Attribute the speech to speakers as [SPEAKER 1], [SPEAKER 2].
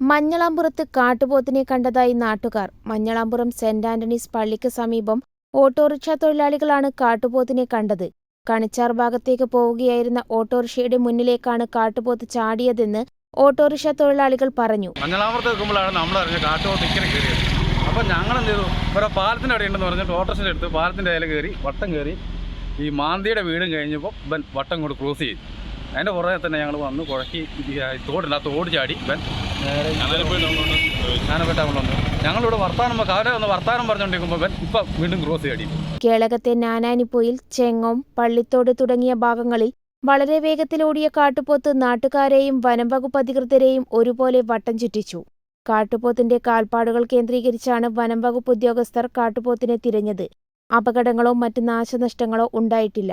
[SPEAKER 1] മഞ്ഞളാമ്പുറത്ത് കാട്ടുപോത്തിനെ കണ്ടതായി നാട്ടുകാർ. മഞ്ഞളാമ്പുറം saint Antony's പള്ളിക്ക് സമീപം ഓട്ടോറിക്ഷ തൊഴിലാളികളാണ് കാട്ടുപോത്തിനെ കണ്ടത്. കണിച്ചാർ ഭാഗത്തേക്ക് പോവുകയായിരുന്ന ഓട്ടോറിക്ഷയുടെ മുന്നിലേക്കാണ് കാട്ടുപോത്ത് ചാടിയതെന്ന് ഓട്ടോറിക്ഷ തൊഴിലാളികൾ പറഞ്ഞു.
[SPEAKER 2] മഞ്ഞളാമർത്ത് നിൽക്കുമ്പോഴാണ് നമ്മൾ അറിഞ്ഞ കാട്ടുപോത്ത് ഇങ്ങനെ കയറിയത്. ഞങ്ങൾ എന്ത് ചെയ്തു ഓരോ പാലത്തിന്റെ അവിടെ ഉണ്ടെന്ന് പറഞ്ഞിട്ട് ഓട്ടോറിക്ഷ എടുത്ത് പാലത്തിന്റെ ഇല കയറി വട്ടം കയറി ഈ മാന്തിയുടെ വീടും കഴിഞ്ഞപ്പോൾ വട്ടം കൂടെ ക്രോസ് ചെയ്തു. അതിന്റെ പുറകെ തന്നെ ഞങ്ങൾ വന്ന് കുഴക്കി തോടില്ല ആ തോട് ചാടി. ഇവൻ ഞാനപ്പെട്ട ഞങ്ങളിവിടെ വർത്താനം അവരെ ഒന്ന് വർത്താനം പറഞ്ഞുകൊണ്ടിരിക്കുമ്പോൾ ഇവൻ ഇപ്പം വീണ്ടും ക്രോസ് ചാടി.
[SPEAKER 1] കേളകത്തെ നാനാനിപ്പോയിൽ ചെങ്ങോം പള്ളിത്തോട് തുടങ്ങിയ ഭാഗങ്ങളിൽ വളരെ വേഗത്തിലോടിയ കാട്ടുപോത്ത് നാട്ടുകാരെയും വനംവകുപ്പ് അധികൃതരെയും ഒരുപോലെ വട്ടം ചുറ്റിച്ചു. കാട്ടുപോത്തിന്റെ കാൽപ്പാടുകൾ കേന്ദ്രീകരിച്ചാണ് വനംവകുപ്പ് ഉദ്യോഗസ്ഥർ കാട്ടുപോത്തിനെ തിരഞ്ഞത്. അപകടങ്ങളോ മറ്റ് നാശനഷ്ടങ്ങളോ ഉണ്ടായിട്ടില്ല.